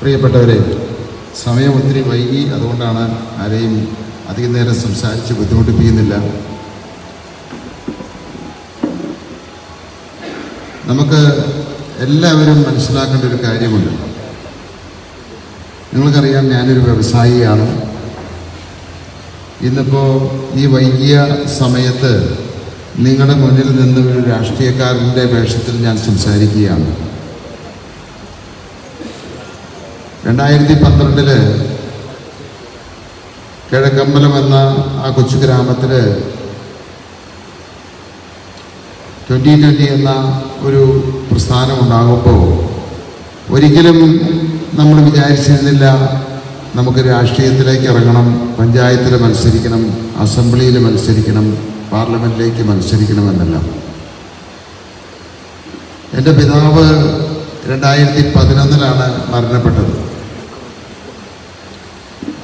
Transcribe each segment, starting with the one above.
പ്രിയപ്പെട്ടവരെ സമയം ഒത്തിരി വൈകി അതുകൊണ്ടാണ് ആരെയും അധികം നേരം സംസാരിച്ച് ബുദ്ധിമുട്ടിപ്പിക്കുന്നില്ല. നമുക്ക് എല്ലാവരും മനസ്സിലാക്കേണ്ട ഒരു കാര്യമുണ്ട്. നിങ്ങൾക്കറിയാം ഞാനൊരു വ്യവസായിയാണ്. ഇന്നിപ്പോൾ ഈ വൈകിയ സമയത്ത് നിങ്ങളുടെ മുന്നിൽ നിന്ന് ഒരു രാഷ്ട്രീയക്കാരന്റെ വേഷത്തിൽ ഞാൻ സംസാരിക്കുകയാണ്. രണ്ടായിരത്തി പന്ത്രണ്ടിൽ കിഴക്കമ്പലം എന്ന ആ കൊച്ചു ഗ്രാമത്തിൽ ട്വന്റി ട്വന്റി എന്ന ഒരു പ്രസ്ഥാനം ഉണ്ടാകുമ്പോൾ ഒരിക്കലും നമ്മൾ വിചാരിച്ചിരുന്നില്ല നമുക്ക് രാഷ്ട്രീയത്തിലേക്ക് ഇറങ്ങണം പഞ്ചായത്തിൽ മത്സരിക്കണം അസംബ്ലിയിൽ മത്സരിക്കണം. പാർലമെന്റിലേക്ക് മത്സരിക്കണമെന്നല്ല. എന്റെ പിതാവ് രണ്ടായിരത്തി പതിനൊന്നിലാണ് മരണപ്പെട്ടത്.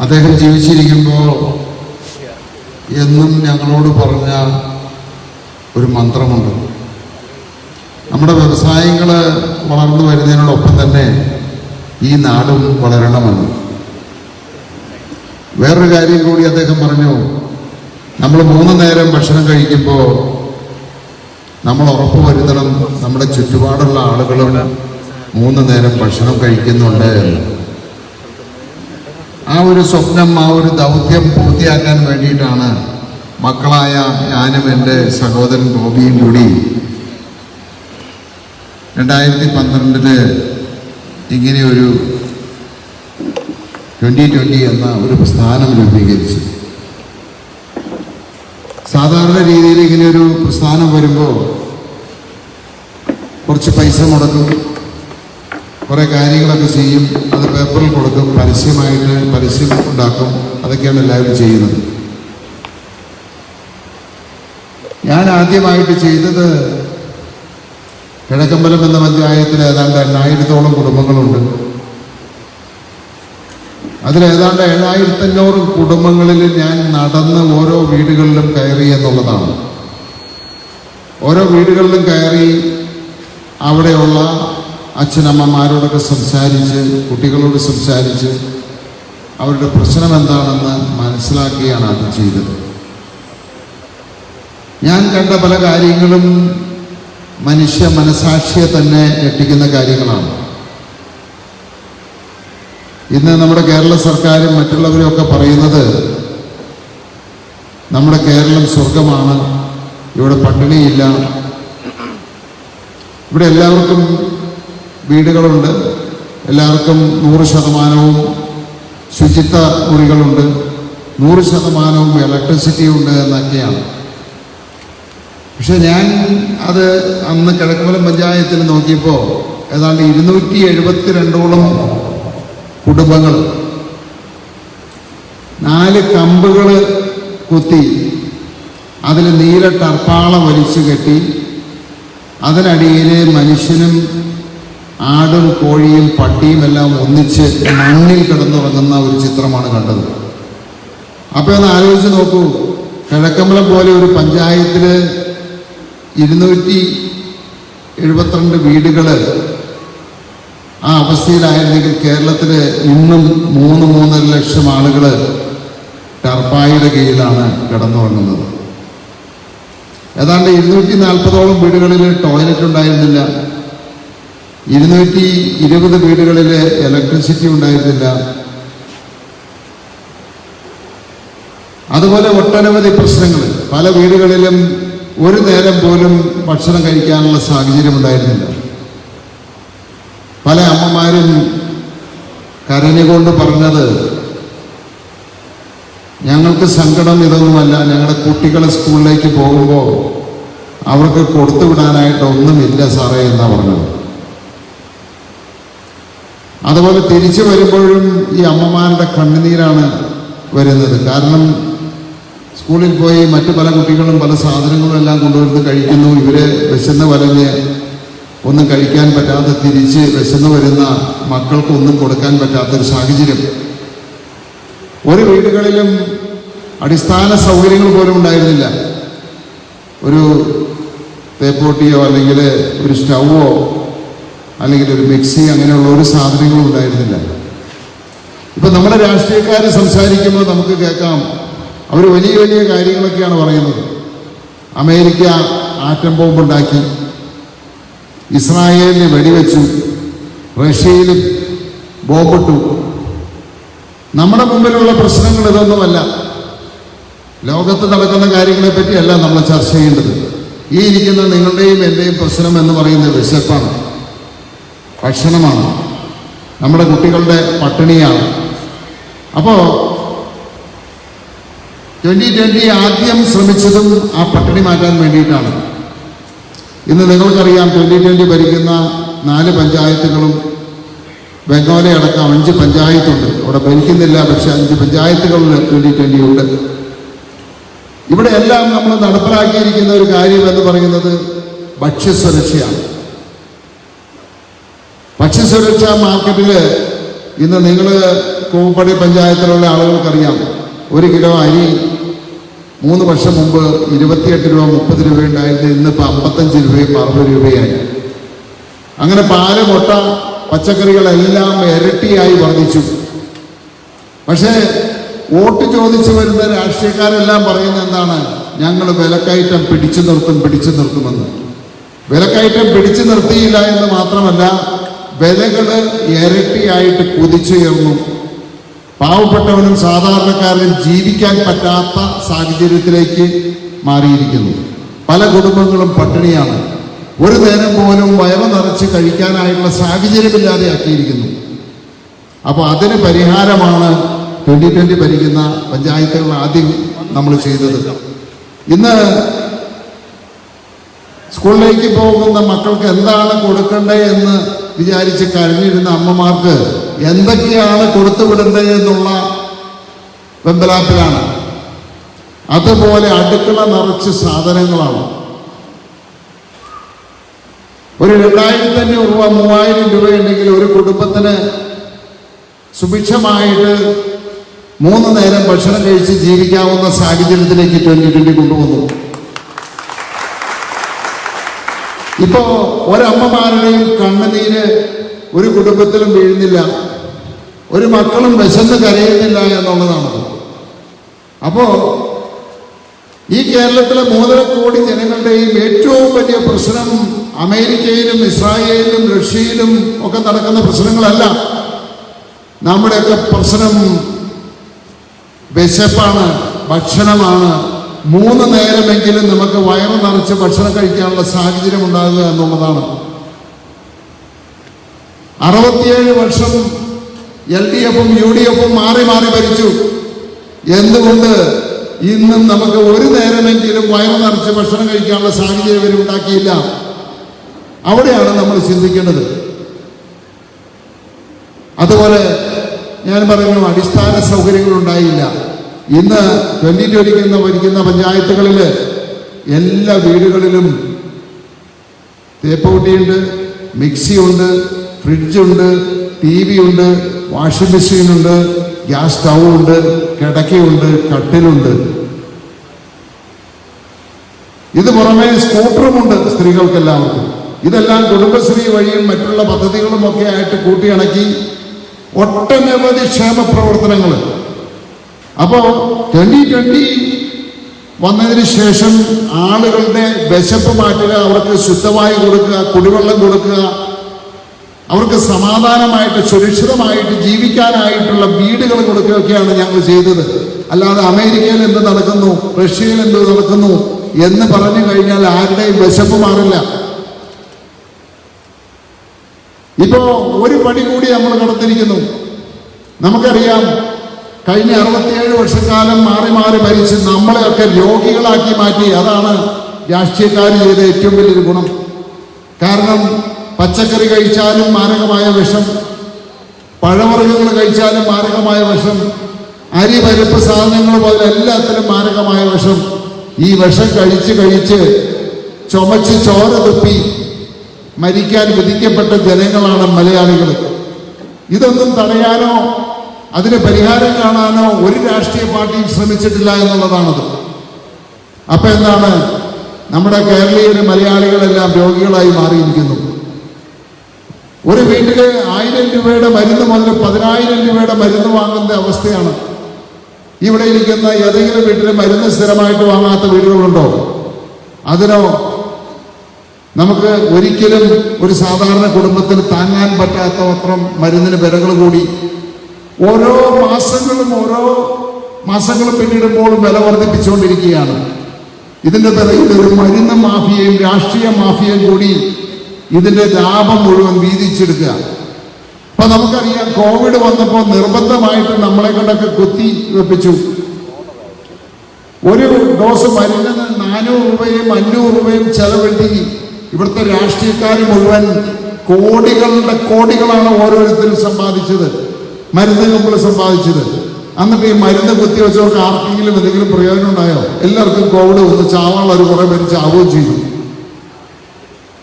അദ്ദേഹം ജീവിച്ചിരിക്കുമ്പോൾ എന്നും ഞങ്ങളോട് പറഞ്ഞ ഒരു മന്ത്രമുണ്ട്. നമ്മുടെ വ്യവസായങ്ങൾ വളർന്നു വരുന്നതിനോടൊപ്പം തന്നെ ഈ നാടും വളരണമെന്ന്. വേറൊരു കാര്യം കൂടി അദ്ദേഹം പറഞ്ഞു. നമ്മൾ മൂന്ന് നേരം ഭക്ഷണം കഴിക്കുമ്പോൾ നമ്മൾ ഉറപ്പ് വരുത്തണം. നമ്മുടെ ചുറ്റുപാടുള്ള ആളുകളും മൂന്ന് നേരം ഭക്ഷണം കഴിക്കുന്നുണ്ട്. ആ ഒരു സ്വപ്നം ആ ഒരു ദൗത്യം പൂർത്തിയാക്കാൻ വേണ്ടിയിട്ടാണ് മക്കളായ ഞാനും എന്റെ സഹോദരൻ ഗോപിയും കൂടി രണ്ടായിരത്തി പന്ത്രണ്ടിൽ ഇങ്ങനെയൊരു ട്വന്റി ട്വന്റി എന്ന ഒരു സ്ഥാനം രൂപീകരിച്ചു സാധാരണ രീതിയിൽ ഇങ്ങനെ ഒരു പ്രസ്ഥാനം വരുമ്പോൾ കുറച്ച് പൈസ മുടക്കും. കുറേ കാര്യങ്ങളൊക്കെ ചെയ്യും. അത് പേപ്പറിൽ കൊടുക്കും. പരസ്യമായിട്ട് പരസ്യം ഉണ്ടാക്കും. അതൊക്കെയാണ് എല്ലാവരും ചെയ്യുന്നത്. ഞാൻ ആദ്യമായിട്ട് ചെയ്തത് കിഴക്കമ്പലം എന്ന പഞ്ചായത്തിൽ ഏതാണ്ട് എണ്ണായിരത്തോളം കുടുംബങ്ങളുണ്ട്. അതിൽ ഏതാണ്ട് ഏഴായിരത്തഞ്ഞൂറ് കുടുംബങ്ങളിൽ ഞാൻ നടന്ന് ഓരോ വീടുകളിലും കയറി എന്നുള്ളതാണ്. ഓരോ വീടുകളിലും കയറി അവിടെയുള്ള അച്ഛനമ്മമാരോടൊക്കെ സംസാരിച്ച് കുട്ടികളോട് സംസാരിച്ച് അവരുടെ പ്രശ്നം എന്താണെന്ന് മനസ്സിലാക്കിയാണ് അത് ചെയ്തത്. ഞാൻ കണ്ട പല കാര്യങ്ങളും മനുഷ്യ മനസാക്ഷിയെ തന്നെ ഞെട്ടിക്കുന്ന കാര്യങ്ങളാണ്. ഇന്ന് നമ്മുടെ കേരള സർക്കാരും മറ്റുള്ളവരും ഒക്കെ പറയുന്നത് നമ്മുടെ കേരളം സ്വർഗമാണ് ഇവിടെ പട്ടിണിയില്ല. ഇവിടെ എല്ലാവർക്കും വീടുകളുണ്ട് എല്ലാവർക്കും നൂറ് ശതമാനവും ശുചിത്വ മുറികളുണ്ട് നൂറ് ശതമാനവും ഇലക്ട്രിസിറ്റി ഉണ്ട് എന്നൊക്കെയാണ്. പക്ഷെ ഞാൻ അത് അന്ന് കിഴക്കുമലം പഞ്ചായത്തിൽ നോക്കിയപ്പോൾ ഏതാണ്ട് ഇരുന്നൂറ്റി എഴുപത്തിരണ്ടോളം കുടുംബങ്ങൾ. നാല് കമ്പുകൾ കുത്തി അതിൽ നീല ടർപ്പാള വലിച്ചു കെട്ടി അതിനടിയിൽ മനുഷ്യനും ആടും കോഴിയും പട്ടിയും എല്ലാം ഒന്നിച്ച് മണ്ണിൽ കിടന്നുറങ്ങുന്ന ഒരു ചിത്രമാണ് കണ്ടത്. അപ്പോൾ ഒന്ന് ആലോചിച്ച് നോക്കൂ. കിഴക്കമ്പലം പോലെ ഒരു പഞ്ചായത്തിൽ ഇരുന്നൂറ്റി എഴുപത്തിരണ്ട് വീടുകൾ ആ അവസ്ഥയിലായിരുന്നെങ്കിൽ കേരളത്തിൽ ഇന്നും മൂന്ന് മൂന്നര ലക്ഷം ആളുകൾ ടർപ്പായുടെ കീഴിലാണ് കിടന്നുറങ്ങുന്നത്. ഏതാണ്ട് ഇരുന്നൂറ്റി നാൽപ്പതോളം വീടുകളിൽ ടോയ്ലറ്റ് ഉണ്ടായിരുന്നില്ല. ഇരുന്നൂറ്റി ഇരുപത് വീടുകളിൽ ഇലക്ട്രിസിറ്റി ഉണ്ടായിരുന്നില്ല. അതുപോലെ ഒട്ടനവധി പ്രശ്നങ്ങൾ പല വീടുകളിലും ഒരു നേരം പോലും ഭക്ഷണം കഴിക്കാനുള്ള സാഹചര്യം ഉണ്ടായിരുന്നില്ല. പല അമ്മമാരും കരഞ്ഞുകൊണ്ട് പറഞ്ഞത് ഞങ്ങൾക്ക് സങ്കടം ഇതൊന്നുമല്ല ഞങ്ങളുടെ കുട്ടികളെ സ്കൂളിലേക്ക് പോകുമ്പോൾ അവർക്ക് കൊടുത്തു വിടാനായിട്ട് ഒന്നുമില്ല സാറേ എന്നാ പറഞ്ഞത്. അതുപോലെ തിരിച്ചു വരുമ്പോഴും ഈ അമ്മമാരുടെ കണ്ണുനീരാണ് വരുന്നത്. കാരണം സ്കൂളിൽ പോയി മറ്റു പല കുട്ടികളും പല സാധനങ്ങളും എല്ലാം കൊണ്ടുവരുന്നു കഴിക്കുന്നു. ഇവരെ വിശന്ന് വലഞ്ഞ് ഒന്നും കഴിക്കാൻ പറ്റാതെ തിരിച്ച് വിശന്ന് വരുന്ന മക്കൾക്ക് ഒന്നും കൊടുക്കാൻ പറ്റാത്തൊരു സാഹചര്യം. ഒരു വീടുകളിലും അടിസ്ഥാന സൗകര്യങ്ങൾ പോലും ഉണ്ടായിരുന്നില്ല. ഒരു തേപ്പോട്ടിയോ അല്ലെങ്കിൽ ഒരു സ്റ്റൗവോ അല്ലെങ്കിൽ ഒരു മിക്സി അങ്ങനെയുള്ള ഒരു സാധനങ്ങളും ഉണ്ടായിരുന്നില്ല. ഇപ്പൊ നമ്മുടെ രാഷ്ട്രീയക്കാർ സംസാരിക്കുമ്പോൾ നമുക്ക് കേൾക്കാം. അവർ വലിയ വലിയ കാര്യങ്ങളൊക്കെയാണ് പറയുന്നത്. അമേരിക്ക ആറ്റം ബോംബുണ്ടാക്കി. ഇസ്രായേലിനെ വെടിവെച്ചു റഷ്യയിൽ ബോംബിട്ടു. നമ്മുടെ മുമ്പിലുള്ള പ്രശ്നങ്ങൾ ഇതൊന്നുമല്ല. ലോകത്ത് നടക്കുന്ന കാര്യങ്ങളെ പറ്റിയല്ല നമ്മൾ ചർച്ച ചെയ്യേണ്ടത്. ഈ ഇരിക്കുന്ന നിങ്ങളുടെയും എന്റെയും പ്രശ്നം എന്ന് പറയുന്നത് വിശപ്പാണ് ഭക്ഷണമാണ്. നമ്മുടെ കുട്ടികളുടെ പട്ടിണിയാണ്. അപ്പോൾ ട്വന്റി ട്വന്റി ആദ്യം ശ്രമിച്ചതും ആ പട്ടിണി മാറ്റാൻ വേണ്ടിയിട്ടാണ്. ഇന്ന് നിങ്ങൾക്കറിയാം ട്വന്റി ട്വന്റി ഭരിക്കുന്ന നാല് പഞ്ചായത്തുകളും ബംഗാളി അടക്കം അഞ്ച് പഞ്ചായത്തുണ്ട്. അവിടെ ഭരിക്കുന്നില്ല പക്ഷെ അഞ്ച് പഞ്ചായത്തുകളിൽ ട്വന്റി ട്വന്റി ഉണ്ട്. ഇവിടെ എല്ലാം നമ്മൾ നടപ്പിലാക്കിയിരിക്കുന്ന ഒരു കാര്യം എന്ന് പറയുന്നത് ഭക്ഷ്യസുരക്ഷയാണ് ഭക്ഷ്യസുരക്ഷാ മാർക്കറ്റിൽ ഇന്ന് നിങ്ങൾ കൂപ്പടി പഞ്ചായത്തിലുള്ള ആളുകൾക്കറിയാം. ഒരു കിലോ അരി മൂന്ന് വർഷം മുമ്പ് ഇരുപത്തിയെട്ട് രൂപ മുപ്പത് രൂപ ഉണ്ടായിരുന്നു. ഇന്നിപ്പോൾ അമ്പത്തഞ്ച് രൂപയും അറുപത് രൂപയായി. അങ്ങനെ പാൽ മുട്ട പച്ചക്കറികളെല്ലാം ഇരട്ടിയായി വർദ്ധിച്ചു. പക്ഷേ വോട്ട് ചോദിച്ചു വരുന്ന രാഷ്ട്രീയക്കാരെല്ലാം പറയുന്നത് എന്താണ്? ഞങ്ങൾ വിലക്കയറ്റം പിടിച്ചു നിർത്തും പിടിച്ചു നിർത്തുമെന്ന്. വിലക്കയറ്റം പിടിച്ചു നിർത്തിയില്ല എന്ന് മാത്രമല്ല വിലകൾ ഇരട്ടിയായിട്ട് കുതിച്ചുയർന്നു. പാവപ്പെട്ടവനും സാധാരണക്കാരനും ജീവിക്കാൻ പറ്റാത്ത സാഹചര്യത്തിലേക്ക് മാറിയിരിക്കുന്നു. പല കുടുംബങ്ങളും പട്ടിണിയാണ്. ഒരു നേരം പോലും വയറ് നിറച്ച് കഴിക്കാനായിട്ടുള്ള സാഹചര്യമില്ലാതെ ആക്കിയിരിക്കുന്നു. അപ്പോൾ അതിന് പരിഹാരമാണ് ട്വന്റി ട്വന്റി ഭരിക്കുന്ന പഞ്ചായത്തുകൾ ആദ്യം നമ്മൾ ചെയ്തത്. ഇന്ന് സ്കൂളിലേക്ക് പോകുന്ന മക്കൾക്ക് എന്താണ് കൊടുക്കേണ്ടത് എന്ന് വിചാരിച്ച് കഴിഞ്ഞിരുന്ന അമ്മമാർക്ക് എന്തൊക്കെയാണ് കൊടുത്തുവിടേണ്ടത് എന്നുള്ള വെമ്പലാപ്പിലാണ്. അതുപോലെ അടുക്കള നിറച്ച് സാധനങ്ങളാണ്. ഒരു രണ്ടായിരത്തി അഞ്ഞൂറ് രൂപ മൂവായിരം രൂപയുണ്ടെങ്കിൽ ഒരു കുടുംബത്തിന് സുഭിക്ഷമായിട്ട് മൂന്ന് നേരം ഭക്ഷണം കഴിച്ച് ജീവിക്കാവുന്ന സാഹചര്യത്തിലേക്ക് ട്വന്റി ട്വന്റി കൊണ്ടുവന്നു. ഇപ്പോ ഒരമ്മമാരുടെയും കണ്ണുനീര് ഒരു കുടുംബത്തിലും വീഴുന്നില്ല. ഒരു മക്കളും വിശന്ന് കരയുന്നില്ല എന്നുള്ളതാണ്. അപ്പോ ഈ കേരളത്തിലെ മൂന്നര കോടി ജനങ്ങളുടെയും ഏറ്റവും വലിയ പ്രശ്നം അമേരിക്കയിലും ഇസ്രായേലിലും റഷ്യയിലും ഒക്കെ നടക്കുന്ന പ്രശ്നങ്ങളല്ല. നമ്മുടെയൊക്കെ പ്രശ്നം വിശപ്പാണ് ഭക്ഷണമാണ്. മൂന്ന് നേരമെങ്കിലും നമുക്ക് വയറ് നിറച്ച് ഭക്ഷണം കഴിക്കാനുള്ള സാഹചര്യം ഉണ്ടാകുക എന്നുള്ളതാണ്. അറുപത്തിയേഴ് വർഷം എൽ ഡി എഫും യു ഡി എഫും മാറി മാറി ഭരിച്ചു. എന്തുകൊണ്ട് ഇന്നും നമുക്ക് ഒരു നേരമെങ്കിലും വയറു നിറച്ച് ഭക്ഷണം കഴിക്കാനുള്ള സാഹചര്യം ഇവർ ഉണ്ടാക്കിയില്ല? അവിടെയാണ് നമ്മൾ ചിന്തിക്കേണ്ടത്. അതുപോലെ ഞാൻ പറയുന്നു അടിസ്ഥാന സൗകര്യങ്ങൾ ഉണ്ടായില്ല. ഇന്ന് ട്വന്റി ട്വന്റിക്കുന്ന ഭരിക്കുന്ന പഞ്ചായത്തുകളിൽ എല്ലാ വീടുകളിലും തേപ്പൂട്ടിയുണ്ട് മിക്സിയുണ്ട് ഫ്രിഡ്ജുണ്ട് ടി വി ഉണ്ട് വാഷിംഗ് മെഷീനുണ്ട് ഗ്യാസ് സ്റ്റൗ ഉണ്ട് കിടക്കയുണ്ട് കട്ടിലുണ്ട്. ഇത് പുറമെ സ്കൂട്ടറുമുണ്ട് സ്ത്രീകൾക്കെല്ലാവർക്കും. ഇതെല്ലാം കുടുംബശ്രീ വഴിയും മറ്റുള്ള പദ്ധതികളും ഒക്കെ ആയിട്ട് കൂട്ടിയിണക്കി ഒട്ടനവധി ക്ഷേമ പ്രവർത്തനങ്ങൾ അപ്പോ ട്വന്റി ട്വന്റി വന്നതിന് ശേഷം ആളുകളുടെ വിശപ്പ് മാറ്റുക അവർക്ക് ശുദ്ധമായി കൊടുക്കുക കുടിവെള്ളം കൊടുക്കുക അവർക്ക് സമാധാനമായിട്ട് സുരക്ഷിതമായിട്ട് ജീവിക്കാനായിട്ടുള്ള വീടുകൾ കൊടുക്കുകയൊക്കെയാണ് ഞങ്ങൾ ചെയ്തത്. അല്ലാതെ അമേരിക്കയിൽ എന്ത് നടക്കുന്നു റഷ്യയിൽ എന്ത് നടക്കുന്നു എന്ന് പറഞ്ഞു കഴിഞ്ഞാൽ ആരുടെയും വിശപ്പ് മാറില്ല. ഇപ്പോ ഒരു പടി കൂടി നമ്മൾ കടത്തിരിക്കുന്നു നമുക്കറിയാം കഴിഞ്ഞ അറുപത്തിയേഴ് വർഷക്കാലം മാറി മാറി ഭരിച്ച് നമ്മളെയൊക്കെ രോഗികളാക്കി മാറ്റി. അതാണ് രാഷ്ട്രീയക്കാർ ചെയ്ത ഏറ്റവും വലിയൊരു ഗുണം. കാരണം പച്ചക്കറി കഴിച്ചാലും മാരകമായ വിഷം. പഴവർഗങ്ങൾ കഴിച്ചാലും മാരകമായ വിഷം. അരി പരിപ്പ് സാധനങ്ങൾ പോലെ എല്ലാത്തിലും മാരകമായ വിഷം. ഈ വിഷം കഴിച്ച് കഴിച്ച് ചുമച്ച് ചോര തുപ്പി മരിക്കാൻ വിധിക്കപ്പെട്ട ജനങ്ങളാണ് മലയാളികൾ. ഇതൊന്നും തടയാനോ അതിന് പരിഹാരം കാണാനോ ഒരു രാഷ്ട്രീയ പാർട്ടിയും ശ്രമിച്ചിട്ടില്ല എന്നുള്ളതാണത്. അപ്പൊ എന്താണ്? നമ്മുടെ കേരളീയ മലയാളികളെല്ലാം രോഗികളായി മാറിയിരിക്കുന്നു. ഒരു വീട്ടിൽ ആയിരം രൂപയുടെ മരുന്ന് മുതൽ പതിനായിരം രൂപയുടെ മരുന്ന് വാങ്ങുന്ന അവസ്ഥയാണ്. ഇവിടെ ഇരിക്കുന്ന ഏതെങ്കിലും വീട്ടിൽ മരുന്ന് സ്ഥിരമായിട്ട് വാങ്ങാത്ത വീടുകളുണ്ടോ? അതിനോ? നമുക്ക് ഒരിക്കലും ഒരു സാധാരണ കുടുംബത്തിന് താങ്ങാൻ പറ്റാത്ത അത്രം മരുന്നിന് വിലകൾ കൂടി. ഓരോ മാസങ്ങളും ഓരോ മാസങ്ങളും പിന്നിടുമ്പോൾ വില വർദ്ധിപ്പിച്ചുകൊണ്ടിരിക്കുകയാണ്. ഇതിന്റെ പിറകിൽ ഒരു മരുന്ന് മാഫിയയും രാഷ്ട്രീയ മാഫിയയും കൂടി ഇതിന്റെ ലാഭം മുഴുവൻ വീതിച്ചെടുക്കുക. അപ്പൊ നമുക്കറിയാം കോവിഡ് വന്നപ്പോൾ നിർബന്ധമായിട്ട് നമ്മളെ കൊണ്ടൊക്കെ കുത്തി വെപ്പിച്ചു. ഒരു ഡോസ് മരുന്നിന് നാനൂറ് രൂപയും അഞ്ഞൂറ് രൂപയും ചെലവെട്ടി. ഇവിടുത്തെ രാഷ്ട്രീയക്കാർ മുഴുവൻ കോടികളുടെ കോടികളാണ് ഓരോരുത്തരും സമ്പാദിച്ചത്. മരുന്ന് നമ്മൾ സമ്പാദിച്ചത്. എന്നിട്ട് ഈ മരുന്ന് കുത്തിവെച്ചവർക്ക് ആർക്കെങ്കിലും എന്തെങ്കിലും പ്രയോജനം ഉണ്ടായോ? എല്ലാവർക്കും കോവിഡ് വന്ന് ചാവാനുള്ള ഒരു കുറെ പേര് ചാവുകയും ചെയ്തു.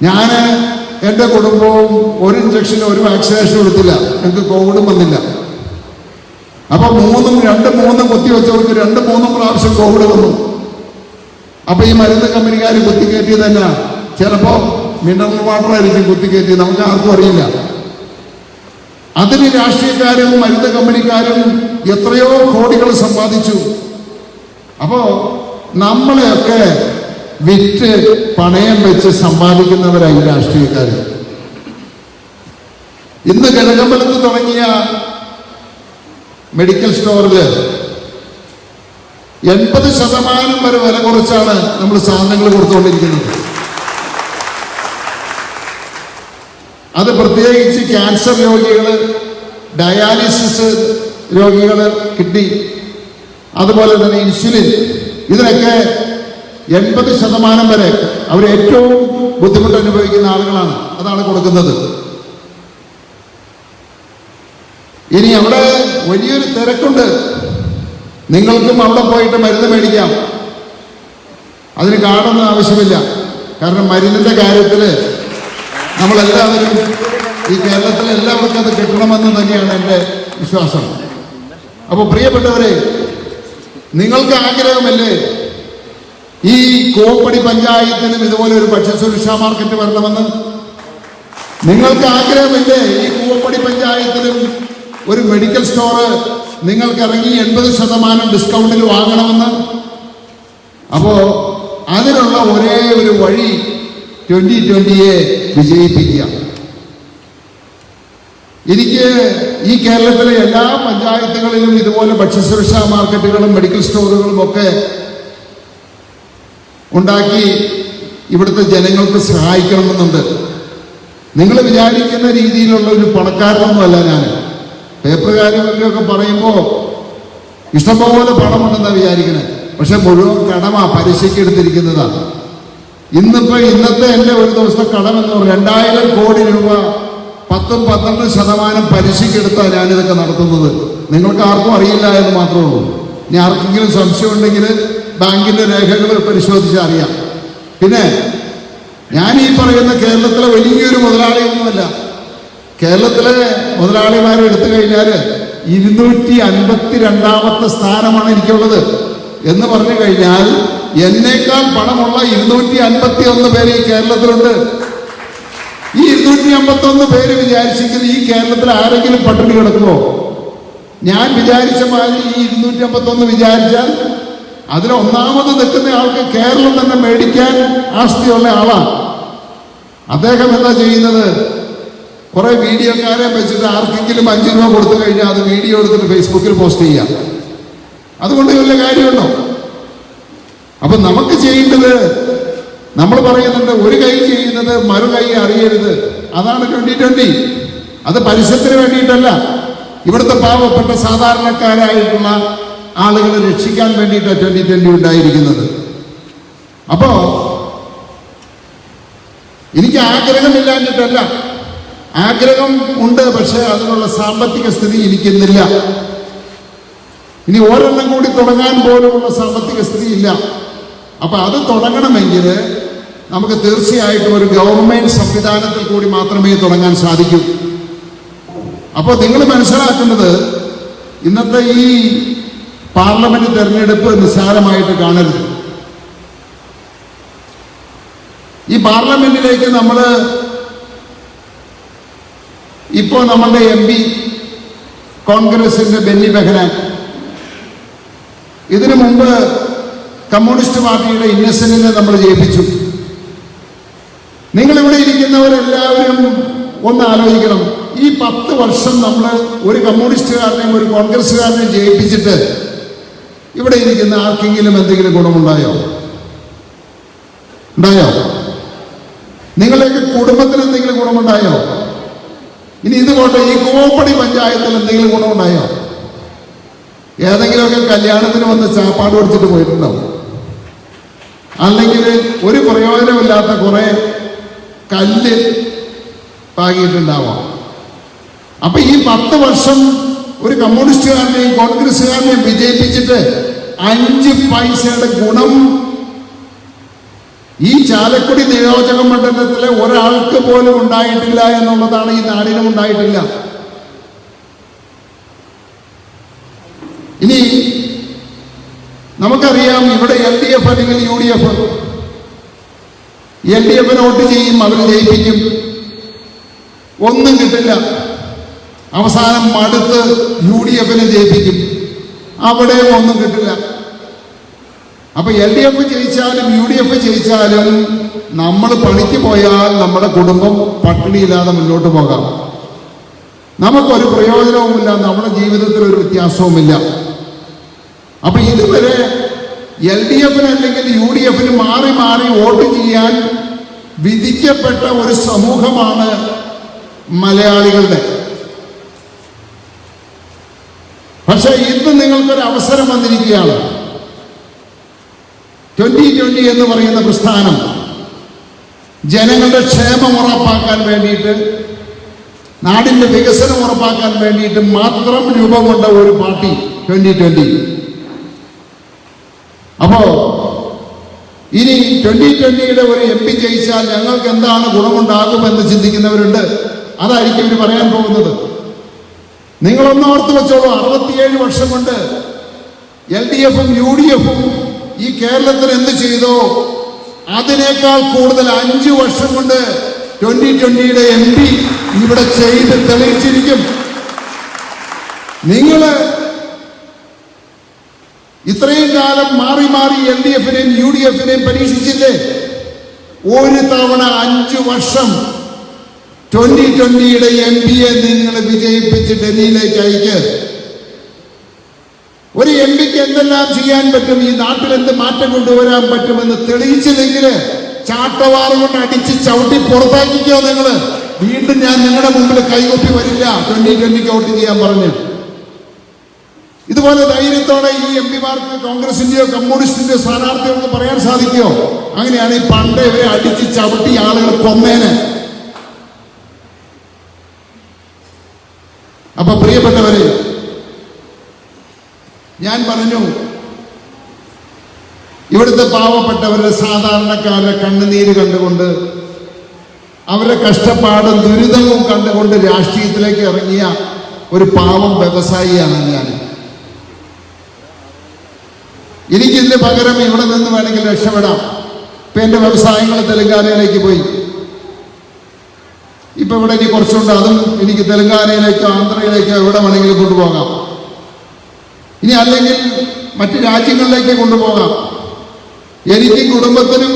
ഞാൻ എന്റെ കുടുംബവും ഒരു ഇഞ്ചക്ഷനും ഒരു വാക്സിനേഷൻ എടുത്തില്ല. എനിക്ക് കോവിഡും വന്നില്ല. അപ്പൊ മൂന്നും രണ്ട് മൂന്നും കുത്തിവെച്ചവർക്ക് രണ്ട് മൂന്നും പ്രാവശ്യം കോവിഡ് വന്നു. അപ്പൊ ഈ മരുന്ന് കമ്പനിക്കാർ കുത്തിക്കയറ്റിയത് തന്നെ ചിലപ്പോ മിനറൽ വാട്ടർ ആയിരിക്കും കുത്തിക്കയറ്റി നമുക്ക് ആർക്കും അറിയില്ല. അതിന് രാഷ്ട്രീയക്കാരും മരുന്ന് കമ്പനിക്കാരും എത്രയോ കോടികൾ സമ്പാദിച്ചു. അപ്പോ നമ്മളെയൊക്കെ വിറ്റ് പണയം വെച്ച് സമ്പാദിക്കുന്നവരായി രാഷ്ട്രീയക്കാർ ഇന്ന് കനകമ്പലത്ത് തുടങ്ങിയ മെഡിക്കൽ സ്റ്റോറിൽ എൺപത് ശതമാനം വരെ വില കുറച്ചാണ് നമ്മൾ സാധനങ്ങൾ കൊടുത്തുകൊണ്ടിരിക്കുന്നത് അത് പ്രത്യേകിച്ച് ക്യാൻസർ രോഗികൾ ഡയാലിസിസ് രോഗികൾ കിഡ്നി അതുപോലെ തന്നെ ഇൻസുലിൻ. ഇതിനൊക്കെ എൺപത് ശതമാനം വരെ അവർ ഏറ്റവും ബുദ്ധിമുട്ട് അനുഭവിക്കുന്ന ആളുകളാണ്. അതാണ് കൊടുക്കുന്നത്. ഇനി അവിടെ വലിയൊരു തിരക്കുണ്ട്. നിങ്ങൾക്കും അവിടെ പോയിട്ട് മരുന്ന് മേടിക്കാം. അതിന് കാർഡൊന്നും ആവശ്യമില്ല. കാരണം മരുന്നിന്റെ കാര്യത്തിൽ നമ്മളെല്ലാവരും ഈ കേരളത്തിലെ എല്ലാവർക്കും അത് കിട്ടണമെന്ന് തന്നെയാണ് എന്റെ വിശ്വാസം. അപ്പോൾ പ്രിയപ്പെട്ടവരെ നിങ്ങൾക്ക് ആഗ്രഹമല്ലേ ഈ കോപ്പടി പഞ്ചായത്തിനും ഇതുപോലെ ഒരു ഭക്ഷ്യസുരക്ഷാ മാർക്കറ്റ് വരണമെന്ന് നിങ്ങൾക്ക് ആഗ്രഹമില്ലേ? ഈ കൂവപ്പടി പഞ്ചായത്തിലും ഒരു മെഡിക്കൽ സ്റ്റോർ നിങ്ങൾക്ക് ഇറങ്ങി എൺപത് ശതമാനം ഡിസ്കൗണ്ടിൽ വാങ്ങണമെന്ന്. അപ്പോ അതിനുള്ള ഒരേ ഒരു വഴി ട്വന്റി ട്വന്റിയെ വിജയിപ്പിക്കുക. എനിക്ക് ഈ കേരളത്തിലെ എല്ലാ പഞ്ചായത്തുകളിലും ഇതുപോലെ ഭക്ഷ്യസുരക്ഷാ മാർക്കറ്റുകളും മെഡിക്കൽ സ്റ്റോറുകളും ഒക്കെ ഉണ്ടാക്കി ഇവിടുത്തെ ജനങ്ങൾക്ക് സഹായിക്കണമെന്നുണ്ട്. നിങ്ങൾ വിചാരിക്കുന്ന രീതിയിലുള്ള ഒരു പണക്കാരനൊന്നുമല്ല ഞാൻ. പേപ്പർ കാര്യങ്ങളൊക്കെ പറയുമ്പോൾ ഇഷ്ടംപോലെ പണമുണ്ടെന്നാണ് വിചാരിക്കുന്നത് പക്ഷെ മുഴുവൻ കടമാ പലിശയ്ക്ക് എടുത്തിരിക്കുന്നതാണ് ഇന്നിപ്പോ ഇന്നത്തെ എന്റെ ഒരു ദിവസത്തെ കടം എന്ന് പറഞ്ഞാൽ രണ്ടായിരം കോടി രൂപ പത്തും പന്ത്രണ്ടും ശതമാനം പലിശയ്ക്ക് എടുത്താണ് ഞാനിതൊക്കെ നടത്തുന്നത്. നിങ്ങൾക്ക് ആർക്കും അറിയില്ല എന്ന് മാത്രമേ ഉള്ളൂ. ഇനി ആർക്കെങ്കിലും സംശയം ഉണ്ടെങ്കിൽ ബാങ്കിന്റെ രേഖകൾ പരിശോധിച്ചാൽ അറിയാം. പിന്നെ ഞാൻ ഈ പറയുന്ന കേരളത്തിലെ വലിയൊരു മുതലാളിയൊന്നുമല്ല. കേരളത്തിലെ മുതലാളിമാരെ എടുത്തു കഴിഞ്ഞാൽ ഇരുന്നൂറ്റി അൻപത്തി രണ്ടാമത്തെ സ്ഥാനമാണ് എനിക്കുള്ളത്. എന്ന് പറഞ്ഞു കഴിഞ്ഞാൽ എന്നേക്കാൾ പണമുള്ള ഇരുന്നൂറ്റി അൻപത്തി ഒന്ന് പേര് ഈ കേരളത്തിലുണ്ട്. ഈ ഇരുന്നൂറ്റി അമ്പത്തി ഒന്ന് പേര് വിചാരിച്ചെങ്കിൽ ഈ കേരളത്തിൽ ആരെങ്കിലും പട്ടിണി കിടക്കുമോ? ഞാൻ വിചാരിച്ച മാതിരി ഈ ഇരുന്നൂറ്റി അമ്പത്തി ഒന്ന് വിചാരിച്ചാൽ അതിൽ ഒന്നാമത് നിൽക്കുന്ന ആൾക്ക് കേരളം തന്നെ മേടിക്കാൻ ആസ്തിയുള്ള ആളാണ്. അദ്ദേഹം എന്താ ചെയ്യുന്നത്? കുറെ വീഡിയോക്കാരെ വെച്ചിട്ട് ആർക്കെങ്കിലും അഞ്ച് രൂപ കൊടുത്തു കഴിഞ്ഞാൽ അത് വീഡിയോ എടുത്തിട്ട് ഫേസ്ബുക്കിൽ പോസ്റ്റ് ചെയ്യാം. അതുകൊണ്ട് വല്ല കാര്യമുണ്ടോ? അപ്പൊ നമുക്ക് ചെയ്യേണ്ടത് നമ്മൾ പറയുന്നുണ്ട് ഒരു കൈ ചെയ്യുന്നത് മറു കൈ അറിയരുത്. അതാണ് ട്വന്റി ട്വന്റി. അത് പരിസരത്തിന് വേണ്ടിയിട്ടല്ല. ഇവിടുത്തെ പാവപ്പെട്ട സാധാരണക്കാരായിട്ടുള്ള ആളുകളെ രക്ഷിക്കാൻ വേണ്ടിയിട്ടാണ് ട്വന്റി ട്വന്റി ഉണ്ടായിരിക്കുന്നത്. അപ്പോ എനിക്ക് ആഗ്രഹമില്ലാഞ്ഞിട്ടല്ല. ആഗ്രഹം ഉണ്ട് പക്ഷെ അതിനുള്ള സാമ്പത്തിക സ്ഥിതി എനിക്കിന്നില്ല. ഇനി ഒരെണ്ണം കൂടി തുടങ്ങാൻ പോലുമുള്ള സാമ്പത്തിക സ്ഥിതി ഇല്ല അപ്പൊ അത് തുടങ്ങണമെങ്കിൽ നമുക്ക് തീർച്ചയായിട്ടും ഒരു ഗവൺമെന്റ് സംവിധാനത്തിൽ കൂടി മാത്രമേ തുടങ്ങാൻ സാധിക്കൂ. അപ്പോൾ നിങ്ങൾ മനസ്സിലാക്കുന്നത് ഇന്നത്തെ ഈ പാർലമെന്റ് തെരഞ്ഞെടുപ്പ് നിസ്സാരമായിട്ട് കാണരുത്. ഈ പാർലമെന്റിലേക്ക് നമ്മൾ ഇപ്പോ നമ്മളുടെ എം പി കോൺഗ്രസിന്റെ ബെന്നി ബെഹ്റാൻ. ഇതിനു മുമ്പ് കമ്മ്യൂണിസ്റ്റ് പാർട്ടിയുടെ ഇന്നസെന്റിനെ നമ്മൾ ജയിപ്പിച്ചു. നിങ്ങൾ ഇവിടെ ഇരിക്കുന്നവരെല്ലാവരും ഒന്ന് ആലോചിക്കണം. ഈ പത്ത് വർഷം നമ്മൾ ഒരു കമ്മ്യൂണിസ്റ്റുകാരനെയും ഒരു കോൺഗ്രസ്സുകാരനെയും ജയിപ്പിച്ചിട്ട് ഇവിടെ ഇരിക്കുന്ന ആർക്കെങ്കിലും എന്തെങ്കിലും ഗുണമുണ്ടായോ? ഉണ്ടായോ? നിങ്ങളുടെയൊക്കെ കുടുംബത്തിന് എന്തെങ്കിലും ഗുണമുണ്ടായോ? ഇനി ഇതുകൊണ്ട് ഈ കോപ്പടി പഞ്ചായത്തിൽ എന്തെങ്കിലും ഗുണമുണ്ടായോ? ഏതെങ്കിലുമൊക്കെ കല്യാണത്തിന് വന്ന് ചാപ്പാട് കൊടുത്തിട്ട് പോയിട്ടുണ്ടാവും അല്ലെങ്കിൽ ഒരു പ്രയോജനമില്ലാത്ത കുറെ കല്ല് പാകിയിട്ടുണ്ടാവാം? അപ്പൊ ഈ പത്ത് വർഷം ഒരു കമ്മ്യൂണിസ്റ്റുകാരനെയും കോൺഗ്രസ്സുകാരനെയും വിജയിപ്പിച്ചിട്ട് അഞ്ച് പൈസയുടെ ഗുണം. ഈ ചാലക്കുടി നിയോജക മണ്ഡലത്തിലെ ഒരാൾക്ക് പോലും ഉണ്ടായിട്ടില്ല എന്നുള്ളതാണ് ഈ നാടിനും ഉണ്ടായിട്ടില്ല. ഇനി നമുക്കറിയാം ഇവിടെ എൽ ഡി എഫ് അല്ലെങ്കിൽ U D F L D എഫിന് വോട്ട് ചെയ്യും അവർ ജയിപ്പിക്കും. ഒന്നും കിട്ടില്ല. അവസാനം മടുത്ത് യു ഡി എഫിനെ ജയിപ്പിക്കും. അവിടെയും ഒന്നും കിട്ടില്ല. അപ്പൊ എൽ ഡി എഫ് ജയിച്ചാലും യു ഡി എഫ് ജയിച്ചാലും നമ്മൾ പണിക്ക് പോയാൽ നമ്മുടെ കുടുംബം പട്ടിണിയില്ലാതെ മുന്നോട്ട് പോകാം. നമുക്കൊരു പ്രയോജനവുമില്ല നമ്മുടെ ജീവിതത്തിൽ ഒരു വ്യത്യാസവുമില്ല. അപ്പൊ ഇതുവരെ എൽ ഡി എഫിന് അല്ലെങ്കിൽ യു ഡി എഫിന് മാറി മാറി വോട്ട് ചെയ്യാൻ വിധിക്കപ്പെട്ട ഒരു സമൂഹമാണ് മലയാളികളുടെ. പക്ഷെ ഇന്ന് നിങ്ങൾക്കൊരു അവസരം വന്നിരിക്കുകയാണ്. ട്വന്റി ട്വന്റി എന്ന് പറയുന്ന പ്രസ്ഥാനം ജനങ്ങളുടെ ക്ഷേമം ഉറപ്പാക്കാൻ വേണ്ടിയിട്ട് നാടിന്റെ വികസനം ഉറപ്പാക്കാൻ വേണ്ടിയിട്ട് മാത്രം രൂപം കൊണ്ട ഒരു പാർട്ടി ട്വന്റി ട്വന്റി അപ്പോ ഇനി ട്വന്റി ട്വന്റിയുടെ ഒരു എം പി ജയിച്ചാൽ ഞങ്ങൾക്ക് എന്താണ് ഗുണമുണ്ടാകുമെന്ന് ചിന്തിക്കുന്നവരുണ്ട്. അതായിരിക്കും ഇവർ പറയാൻ പോകുന്നത്. നിങ്ങളൊന്ന് ഓർത്ത് വെച്ചോളൂ അറുപത്തിയേഴ് വർഷം കൊണ്ട് എൽ ഡി എഫും യു ഡി എഫും ഈ കേരളത്തിൽ എന്ത് ചെയ്തോ അതിനേക്കാൾ കൂടുതൽ അഞ്ച് വർഷം കൊണ്ട് ട്വന്റി ട്വന്റിയുടെ എം പി ഇവിടെ ചെയ്ത് തെളിയിച്ചിരിക്കും. നിങ്ങൾ ഇത്രയും കാലം മാറി മാറി എൽ ഡി എഫിനെയും യു ഡി എഫിനെയും പരീക്ഷിച്ചില്ലേ? ഒരു തവണ അഞ്ചു വർഷം ട്വന്റി ട്വന്റിയുടെ എം പിയെ നിങ്ങൾ വിജയിപ്പിച്ച് ഡൽഹിയിലേക്ക് അയക്ക്. ഒരു എം പിക്ക് എന്തെല്ലാം ചെയ്യാൻ പറ്റും? ഈ നാട്ടിൽ എന്ത് മാറ്റം കൊണ്ടുവരാൻ പറ്റുമെന്ന് തെളിയിച്ചില്ലെങ്കിൽ ചാട്ടവാറ് കൊണ്ട് അടിച്ച് ചവിട്ടി പുറത്താക്കിക്കോ നിങ്ങൾ വീണ്ടും ഞാൻ നിങ്ങളുടെ മുമ്പിൽ കൈകൊപ്പി വരില്ല. ട്വന്റി ട്വന്റിക്ക് വോട്ട് ചെയ്യാൻ പറഞ്ഞു. ഇതുപോലെ ധൈര്യത്തോടെ ഈ എം പിമാർക്ക് കോൺഗ്രസിന്റെയോ കമ്മ്യൂണിസ്റ്റിന്റെയോ സ്ഥാനാർത്ഥികൾക്ക് പറയാൻ സാധിക്കുമോ അങ്ങനെയാണ് ഈ പണ്ട് അടിച്ച് ചവിട്ടി ആളുകൾ കൊന്നേന്. അപ്പൊ പ്രിയപ്പെട്ടവരെ ഞാൻ പറഞ്ഞു ഇവിടുത്തെ പാവപ്പെട്ടവരുടെ സാധാരണക്കാരുടെ കണ്ണുനീര് കണ്ടുകൊണ്ട് അവരുടെ കഷ്ടപ്പാടും ദുരിതവും കണ്ടുകൊണ്ട് രാഷ്ട്രീയത്തിലേക്ക് ഇറങ്ങിയ ഒരു പാവം വ്യവസായിയാണ് ഞാൻ. എനിക്കിതിന് പകരം ഇവിടെ നിന്ന് വേണമെങ്കിൽ രക്ഷപ്പെടാം. ഇപ്പൊ എന്റെ വ്യവസായങ്ങൾ തെലങ്കാനയിലേക്ക് പോയി. ഇപ്പൊ ഇവിടെ ഇനി കുറച്ചുണ്ട്. അതും എനിക്ക് തെലങ്കാനയിലേക്കോ ആന്ധ്രയിലേക്കോ എവിടെ വേണമെങ്കിലും കൊണ്ടുപോകാം. ഇനി അല്ലെങ്കിൽ മറ്റു രാജ്യങ്ങളിലേക്ക് കൊണ്ടുപോകാം. എനിക്ക് കുടുംബത്തിനും